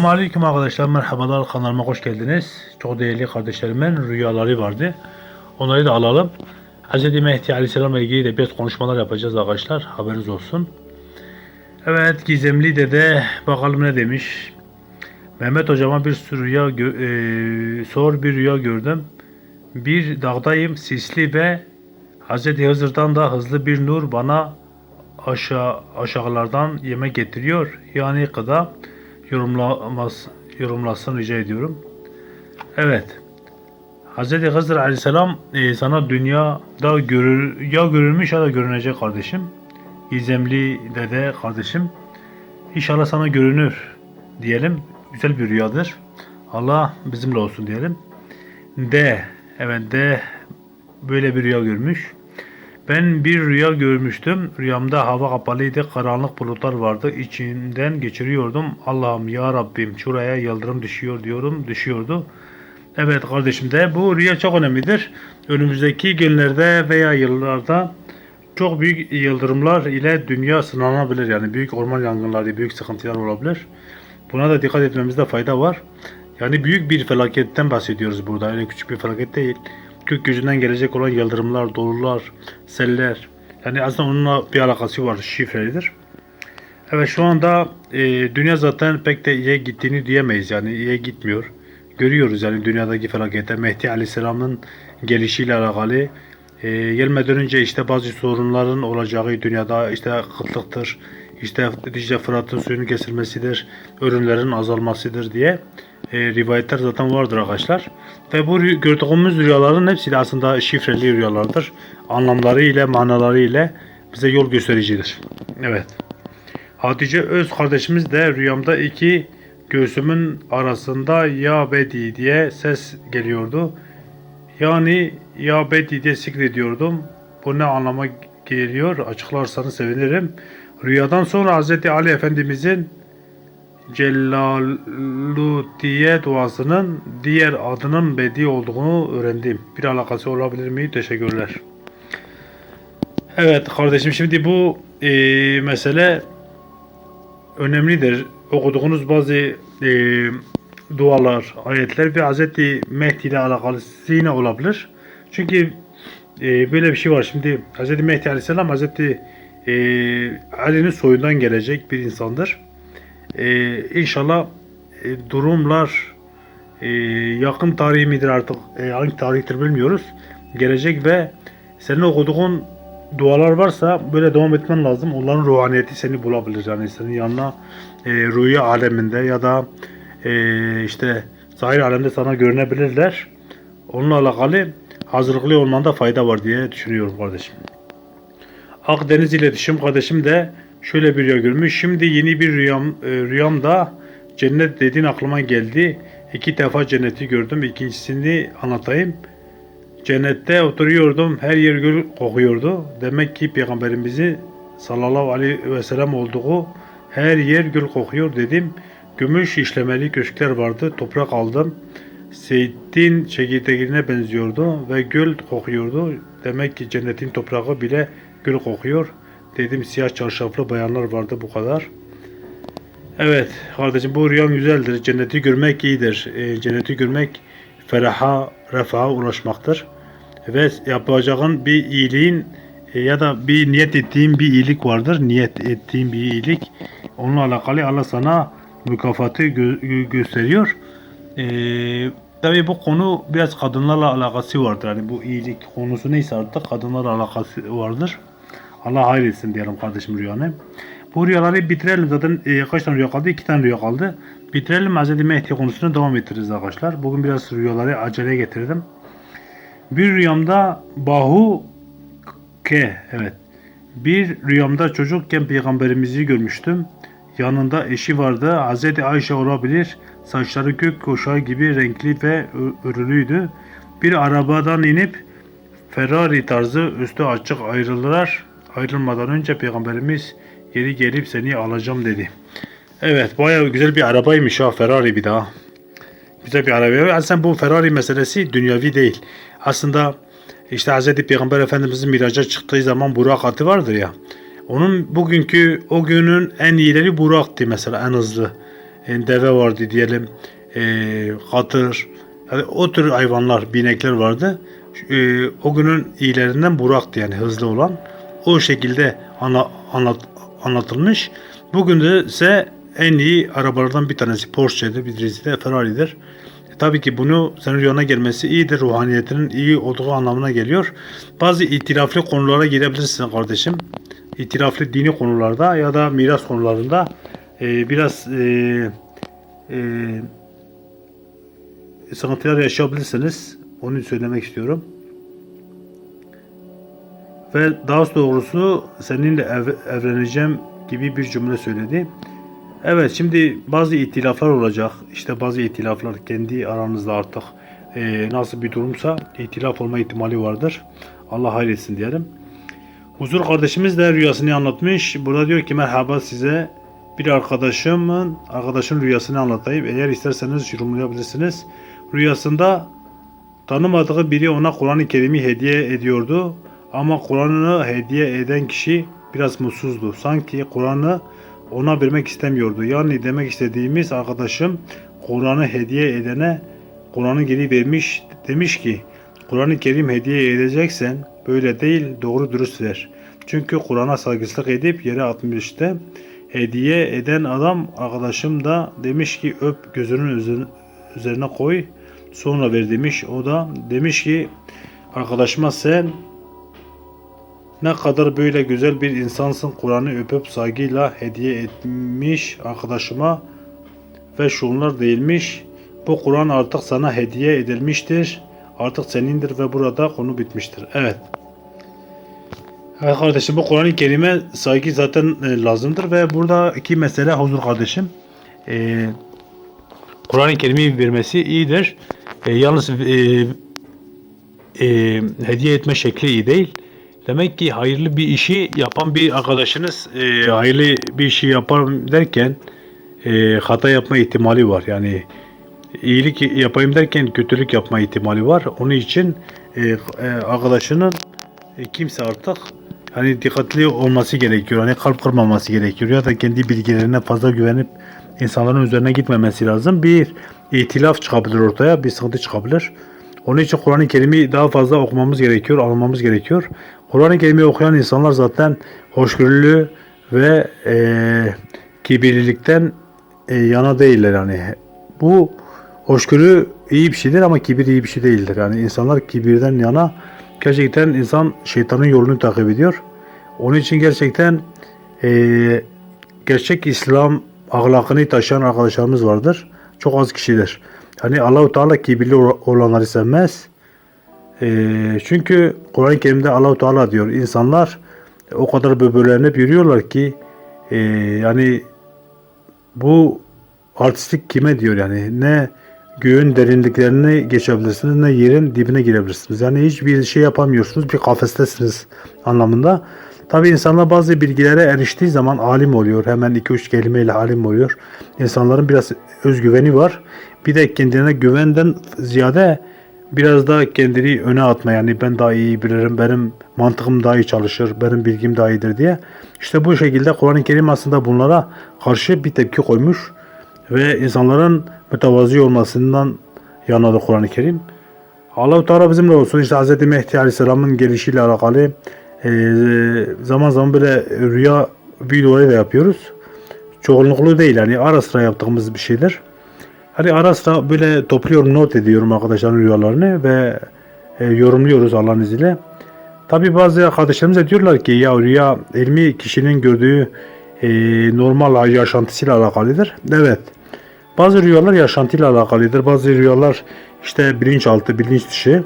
Selamun Aleyküm arkadaşlar, merhabalar kanalıma hoş geldiniz. Çok değerli kardeşlerimin rüyaları vardı. Onları da alalım. Hz. Mehdi Aleyhisselam'la ilgili de biraz konuşmalar yapacağız arkadaşlar, haberiniz olsun. Evet, Gizemli dede bakalım ne demiş. Mehmet hocama bir sürü rüya, e, sor bir rüya gördüm. Bir dağdayım, sisli ve Hz. Hızır'dan da hızlı bir nur bana aşağı aşağılardan yemek getiriyor. Yani kıda yorumlamaz, yorumlasın rica ediyorum. Evet. Hz. Hızır Aleyhisselam e, sana dünyada görür, ya görülmüş ya da görünecek kardeşim. Gizemli dede kardeşim. İnşallah sana görünür diyelim. Güzel bir rüyadır. Allah bizimle olsun diyelim. D. Evet D böyle bir rüya görmüş. Ben bir rüya görmüştüm. Rüyamda hava kapalıydı. Karanlık bulutlar vardı. İçinden geçiriyordum. Allah'ım ya Rabbim şuraya yıldırım düşüyor diyorum. Düşüyordu. Evet kardeşim de bu rüya çok önemlidir. Önümüzdeki günlerde veya yıllarda çok büyük yıldırımlar ile dünya sınanabilir. Yani büyük orman yangınları, büyük sıkıntılar olabilir. Buna da dikkat etmemizde fayda var. Yani büyük bir felaketten bahsediyoruz burada. Öyle küçük bir felaket değil. Gökyüzünden gelecek olan yıldırımlar, dolular, seller. Yani aslında onunla bir alakası var. Şifrelidir. Evet şu anda e, dünya zaten pek de iyiye gittiğini diyemeyiz. Yani iyiye gitmiyor. Görüyoruz yani dünyadaki felaketler. Mehdi Aleyhisselam'ın gelişiyle alakalı. E, gelmeden önce işte bazı sorunların olacağı dünyada işte kıtlıktır, işte Dicle Fırat'ın suyunun kesilmesidir, ürünlerin azalmasıdır diye e, rivayetler zaten vardır arkadaşlar. Ve bu gördüğümüz rüyaların hepsi de aslında şifreli rüyalardır. Anlamları ile, manaları ile bize yol göstericidir. Evet. Hatice Öz kardeşimiz de rüyamda iki göğsümün arasında ya bedi diye ses geliyordu. Yani ya bedi diye zikrediyordum. Bu ne anlama geliyor? Açıklarsanız sevinirim. Rüyadan sonra Hz. Ali Efendimizin Cellalutiye duasının diğer adının Bedi olduğunu öğrendim. Bir alakası olabilir mi? Teşekkürler. Evet kardeşim şimdi bu e, mesele önemlidir. Okuduğunuz bazı e, dualar, ayetler ve Hz. Mehdi ile alakalı yine olabilir. Çünkü e, böyle bir şey var. Şimdi Hz. Mehdi Aleyhisselam Hz. E, Ali'nin soyundan gelecek bir insandır. E, inşallah e, durumlar e, yakın tarihi midir artık e, hangi tarihtir bilmiyoruz. Gelecek ve senin okuduğun dualar varsa böyle devam etmen lazım. Onların ruhaniyeti seni bulabilir. Yani senin yanına e, rüya aleminde ya da e, işte zahir alemde sana görünebilirler. Onunla alakalı hazırlıklı olmanda fayda var diye düşünüyorum kardeşim. Akdeniz iletişim kardeşim de şöyle bir rüya görmüş. Şimdi yeni bir rüyam, e, rüyamda cennet dediğin aklıma geldi. İki defa cenneti gördüm. İkincisini anlatayım. Cennette oturuyordum. Her yer gül kokuyordu. Demek ki peygamberimizi sallallahu aleyhi ve sellem olduğu her yer gül kokuyor dedim. Gümüş işlemeli köşkler vardı. Toprak aldım. Zeytin çekirdeğine benziyordu ve gül kokuyordu. Demek ki cennetin toprağı bile gül kokuyor. Dedim siyah çarşaflı bayanlar vardı bu kadar. Evet kardeşim bu rüyan güzeldir. Cenneti görmek iyidir. E, cenneti görmek feraha, refaha ulaşmaktır. Ve yapacağın bir iyiliğin e, ya da bir niyet ettiğin bir iyilik vardır. Niyet ettiğin bir iyilik. Onunla alakalı Allah sana mükafatı gö- gö- gösteriyor. E, tabii bu konu biraz kadınlarla alakası vardır. Yani bu iyilik konusu neyse artık kadınlarla alakası vardır. Allah hayretsin diyelim kardeşim rüyanı. Bu rüyaları bitirelim zaten e, kaç tane rüya kaldı? İki tane rüya kaldı. Bitirelim Hz. Mehdi konusuna devam ettiririz arkadaşlar. Bugün biraz rüyaları aceleye getirdim. Bir rüyamda Bahu Ke evet. Bir rüyamda çocukken peygamberimizi görmüştüm. Yanında eşi vardı. Hz. Ayşe olabilir. Saçları gök kuşağı gibi renkli ve örülüydü. Bir arabadan inip Ferrari tarzı üstü açık ayrılırlar. Ayrılmadan önce peygamberimiz geri gelip seni alacağım dedi. Evet bayağı güzel bir arabaymış ha Ferrari bir daha. Güzel bir araba. Aslında bu Ferrari meselesi dünyavi değil. Aslında işte Hz. Peygamber Efendimizin miraca çıktığı zaman Burak atı vardır ya. Onun bugünkü o günün en iyileri Burak'tı mesela en hızlı. E, deve vardı diyelim, e, katır, yani o tür hayvanlar, binekler vardı. E, o günün iyilerinden Burak'tı yani hızlı olan. O şekilde ana, anlat, anlatılmış. Bugün de ise en iyi arabalardan bir tanesi Porsche'dir, birisi de Ferrari'dir. E, tabii ki bunu senin gelmesi iyidir. Ruhaniyetinin iyi olduğu anlamına geliyor. Bazı itiraflı konulara girebilirsin kardeşim. İtiraflı dini konularda ya da miras konularında e, biraz e, e, sıkıntılar yaşayabilirsiniz. Onu söylemek istiyorum. Ve daha doğrusu seninle ev- evleneceğim gibi bir cümle söyledi. Evet şimdi bazı itilaflar olacak. İşte bazı itilaflar kendi aranızda artık e, nasıl bir durumsa itilaf olma ihtimali vardır. Allah hayretsin diyelim. Huzur kardeşimiz de rüyasını anlatmış. Burada diyor ki merhaba size bir arkadaşımın arkadaşın rüyasını anlatayım. Eğer isterseniz yorumlayabilirsiniz. Rüyasında tanımadığı biri ona Kur'an-ı Kerim'i hediye ediyordu. Ama Kur'an'ı hediye eden kişi biraz mutsuzdu. Sanki Kur'an'ı ona vermek istemiyordu. Yani demek istediğimiz arkadaşım Kur'an'ı hediye edene Kur'an'ı geri vermiş. Demiş ki Kur'an-ı Kerim hediye edeceksen böyle değil doğru dürüst ver. Çünkü Kur'an'a saygısızlık edip yere atmıştı. Hediye eden adam arkadaşım da demiş ki öp gözünün üzerine, koy sonra ver demiş. O da demiş ki arkadaşıma sen ne kadar böyle güzel bir insansın Kur'an'ı öpüp saygıyla hediye etmiş arkadaşıma ve şunlar değilmiş. Bu Kur'an artık sana hediye edilmiştir. Artık senindir ve burada konu bitmiştir. Evet. Evet kardeşim bu Kur'an-ı Kerim'e saygı zaten e, lazımdır ve buradaki mesele huzur kardeşim. E, Kur'an-ı Kerim'i vermesi iyidir. E, yalnız e, e, hediye etme şekli iyi değil. Demek ki hayırlı bir işi yapan bir arkadaşınız e, hayırlı bir işi yapar derken e, hata yapma ihtimali var. Yani iyilik yapayım derken kötülük yapma ihtimali var. Onun için e, e, arkadaşının e, kimse artık hani dikkatli olması gerekiyor. Hani kalp kırmaması gerekiyor ya da kendi bilgilerine fazla güvenip insanların üzerine gitmemesi lazım. Bir itilaf çıkabilir ortaya, bir sıkıntı çıkabilir. Onun için Kur'an-ı Kerim'i daha fazla okumamız gerekiyor, anlamamız gerekiyor. Kur'an-ı Kerim'i okuyan insanlar zaten hoşgörülü ve e, kibirlilikten e, yana değiller yani. Bu hoşgörü iyi bir şeydir ama kibir iyi bir şey değildir. Yani insanlar kibirden yana gerçekten insan şeytanın yolunu takip ediyor. Onun için gerçekten e, gerçek İslam ahlakını taşıyan arkadaşlarımız vardır. Çok az kişidir. Hani Allahu Teala kibirli olanları sevmez. E, çünkü Kur'an-ı Kerim'de Allahu Teala diyor insanlar o kadar böbürlenip yürüyorlar ki e, yani bu artistlik kime diyor yani ne göğün derinliklerini geçebilirsiniz ne yerin dibine girebilirsiniz. Yani hiçbir şey yapamıyorsunuz bir kafestesiniz anlamında. Tabi insanlar bazı bilgilere eriştiği zaman alim oluyor. Hemen iki üç kelimeyle alim oluyor. İnsanların biraz özgüveni var. Bir de kendine güvenden ziyade biraz daha kendini öne atma yani ben daha iyi bilirim, benim mantığım daha iyi çalışır, benim bilgim daha iyidir diye. İşte bu şekilde Kur'an-ı Kerim aslında bunlara karşı bir tepki koymuş ve insanların mütevazi olmasından yanadı Kur'an-ı Kerim. Allah-u Teala bizimle olsun. İşte Hz. Mehdi Aleyhisselam'ın gelişiyle alakalı e, zaman zaman böyle rüya videoları da yapıyoruz. Çoğunluklu değil yani ara sıra yaptığımız bir şeydir. Hani ara sıra böyle topluyorum, not ediyorum arkadaşların rüyalarını ve e, yorumluyoruz Allah'ın izniyle. Tabi bazı arkadaşlarımız da diyorlar ki ya rüya ilmi kişinin gördüğü e, normal yaşantısıyla alakalıdır. Evet. Bazı rüyalar yaşantıyla alakalıdır. Bazı rüyalar işte bilinçaltı, bilinç dışı.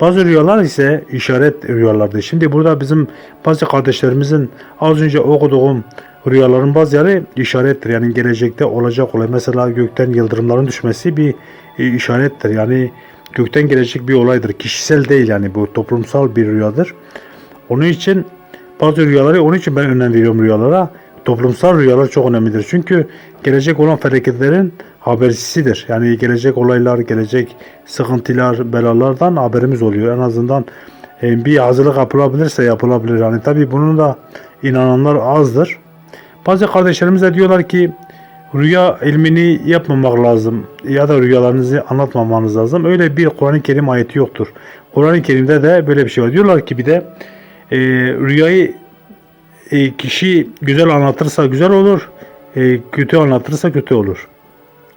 Bazı rüyalar ise işaret rüyalardır. Şimdi burada bizim bazı kardeşlerimizin az önce okuduğum rüyaların bazıları işarettir. Yani gelecekte olacak olay. Mesela gökten yıldırımların düşmesi bir e, işarettir. Yani gökten gelecek bir olaydır. Kişisel değil yani bu toplumsal bir rüyadır. Onun için bazı rüyaları onun için ben önem veriyorum rüyalara. Toplumsal rüyalar çok önemlidir. Çünkü gelecek olan felaketlerin habercisidir. Yani gelecek olaylar, gelecek sıkıntılar, belalardan haberimiz oluyor. En azından e, bir hazırlık yapılabilirse yapılabilir. Yani tabii bunun da inananlar azdır. Bazı kardeşlerimiz de diyorlar ki rüya ilmini yapmamak lazım ya da rüyalarınızı anlatmamanız lazım. Öyle bir Kur'an-ı Kerim ayeti yoktur. Kur'an-ı Kerim'de de böyle bir şey var. Diyorlar ki bir de e, rüyayı e, kişi güzel anlatırsa güzel olur, e, kötü anlatırsa kötü olur.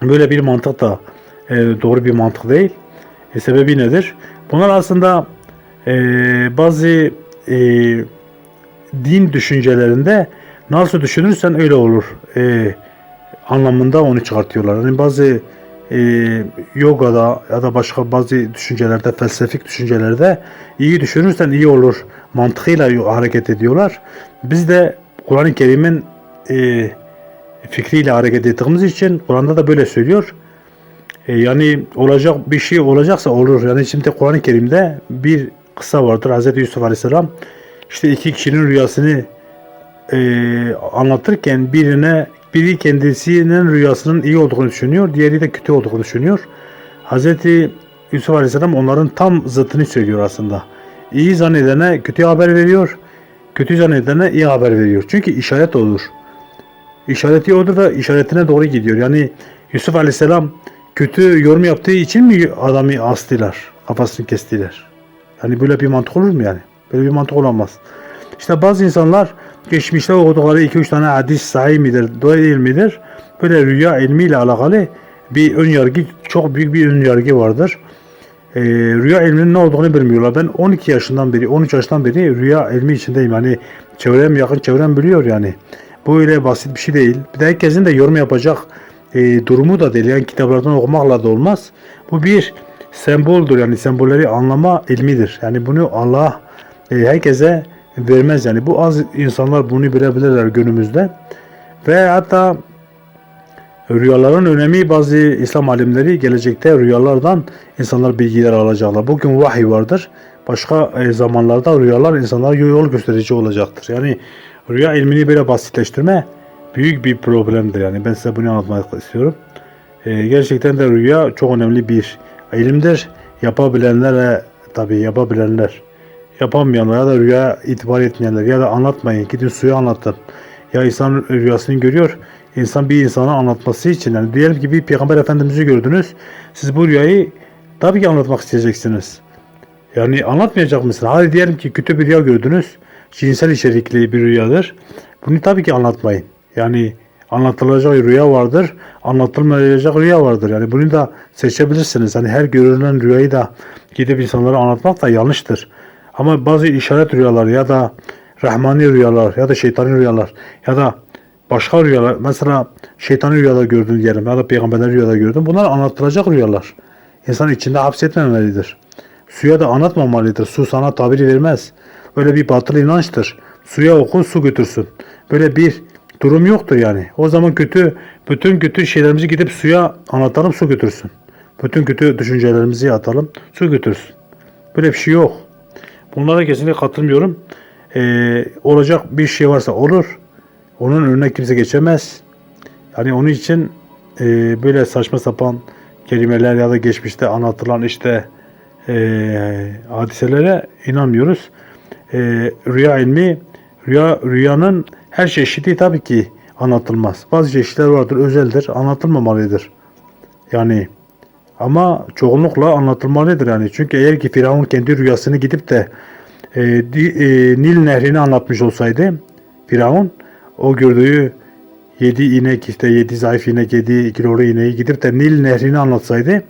Böyle bir mantık da e, doğru bir mantık değil. E, sebebi nedir? Bunlar aslında e, bazı e, din düşüncelerinde nasıl düşünürsen öyle olur e, anlamında onu çıkartıyorlar. Yani bazı e, yogada ya da başka bazı düşüncelerde, felsefik düşüncelerde iyi düşünürsen iyi olur mantığıyla hareket ediyorlar. Biz de Kur'an-ı Kerim'in e, fikriyle hareket ettiğimiz için Kur'an'da da böyle söylüyor. E, yani olacak bir şey olacaksa olur. Yani şimdi Kur'an-ı Kerim'de bir kısa vardır. Hz. Yusuf Aleyhisselam işte iki kişinin rüyasını e, anlatırken birine biri kendisinin rüyasının iyi olduğunu düşünüyor, diğeri de kötü olduğunu düşünüyor. Hz. Yusuf Aleyhisselam onların tam zıttını söylüyor aslında. İyi zannedene kötü haber veriyor, kötü zannedene iyi haber veriyor. Çünkü işaret olur. İşareti odur da işaretine doğru gidiyor. Yani Yusuf Aleyhisselam kötü yorum yaptığı için mi adamı astılar, kafasını kestiler? Yani böyle bir mantık olur mu yani? Böyle bir mantık olamaz. İşte bazı insanlar geçmişte okudukları 2-3 tane hadis sahih midir, doğru değil midir? Böyle rüya ilmiyle alakalı bir ön yargı, çok büyük bir ön yargı vardır. Ee, rüya ilminin ne olduğunu bilmiyorlar. Ben 12 yaşından beri, 13 yaşından beri rüya ilmi içindeyim. Yani çevrem, yakın çevrem biliyor yani. Bu öyle basit bir şey değil. Bir de herkesin de yorum yapacak e, durumu da değil. Yani kitaplardan okumakla da olmaz. Bu bir semboldür. Yani sembolleri anlama ilmidir. Yani bunu Allah e, herkese vermez. Yani bu az insanlar bunu bilebilirler günümüzde. Ve hatta rüyaların önemi bazı İslam alimleri gelecekte rüyalardan insanlar bilgiler alacaklar. Bugün vahiy vardır. Başka e, zamanlarda rüyalar insanlara yol gösterici olacaktır. Yani rüya ilmini böyle basitleştirme büyük bir problemdir. Yani ben size bunu anlatmak istiyorum. E, gerçekten de rüya çok önemli bir ilimdir. Yapabilenlere tabi yapabilenler yapamayanlar ya da rüya itibar etmeyenler ya da anlatmayın gidin suya anlatın. Ya insan rüyasını görüyor. İnsan bir insana anlatması için yani diyelim ki bir peygamber efendimizi gördünüz. Siz bu rüyayı tabii ki anlatmak isteyeceksiniz. Yani anlatmayacak mısın? Hadi diyelim ki kötü bir rüya gördünüz. Cinsel içerikli bir rüyadır. Bunu tabii ki anlatmayın. Yani anlatılacak rüya vardır, anlatılmayacak rüya vardır. Yani bunu da seçebilirsiniz. Hani her görünen rüyayı da gidip insanlara anlatmak da yanlıştır. Ama bazı işaret rüyalar ya da rahmani rüyalar ya da şeytani rüyalar ya da başka rüyalar mesela şeytani rüyalar gördün diyelim ya da peygamberler rüyalar gördün. Bunlar anlatılacak rüyalar. İnsan içinde hapsetmemelidir. Suya da anlatmamalıdır. Su sana tabiri vermez. Öyle bir batıl inançtır. Suya oku su götürsün. Böyle bir durum yoktur yani. O zaman kötü bütün kötü şeylerimizi gidip suya anlatalım su götürsün. Bütün kötü düşüncelerimizi atalım su götürsün. Böyle bir şey yok. Bunlara kesinlikle katılmıyorum. Ee, olacak bir şey varsa olur. Onun önüne kimse geçemez. Yani onun için e, böyle saçma sapan kelimeler ya da geçmişte anlatılan işte e, hadiselere inanmıyoruz. E, rüya ilmi, rüya, rüyanın her çeşidi tabii ki anlatılmaz. Bazı çeşitler vardır, özeldir, anlatılmamalıdır. Yani ama çoğunlukla anlatılmalıdır yani. Çünkü eğer ki Firavun kendi rüyasını gidip de e, e, Nil nehrini anlatmış olsaydı Firavun o gördüğü yedi inek işte yedi zayıf inek yedi kilolu ineği gidip de Nil nehrini anlatsaydı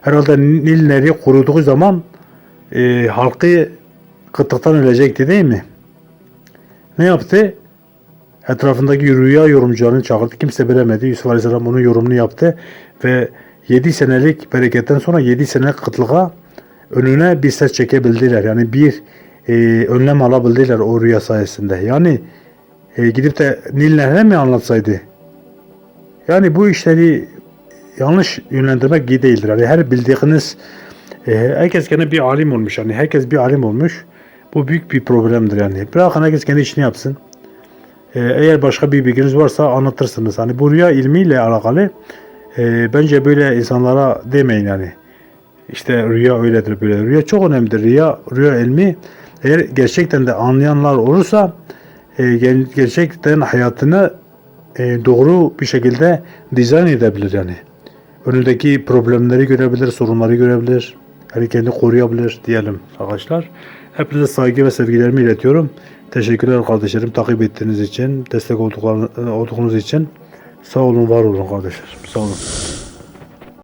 herhalde Nil nehri kuruduğu zaman e, halkı kıtlıktan ölecekti değil mi? Ne yaptı? Etrafındaki rüya yorumcularını çağırdı. Kimse bilemedi. Yusuf Aleyhisselam onun yorumunu yaptı ve 7 senelik bereketten sonra 7 senelik kıtlığa önüne bir ses çekebildiler. Yani bir e, önlem alabildiler o rüya sayesinde. Yani e, gidip de Nil Nehri'ne mi anlatsaydı? Yani bu işleri yanlış yönlendirmek iyi değildir. Yani her bildiğiniz e, herkes kendi bir alim olmuş. Yani herkes bir alim olmuş. Bu büyük bir problemdir yani. Bırakın herkes kendi işini yapsın. E, eğer başka bir bilginiz varsa anlatırsınız. Hani bu rüya ilmiyle alakalı e, bence böyle insanlara demeyin yani. İşte rüya öyledir böyle. Rüya çok önemlidir. Rüya, rüya ilmi eğer gerçekten de anlayanlar olursa e, ger- gerçekten hayatını e, doğru bir şekilde dizayn edebilir yani. Önündeki problemleri görebilir, sorunları görebilir. Yani kendini koruyabilir diyelim arkadaşlar. Hepinize saygı ve sevgilerimi iletiyorum. Teşekkürler kardeşlerim takip ettiğiniz için, destek olduklarını- olduğunuz için. Sağ olun, var olun kardeşler. Sağ olun.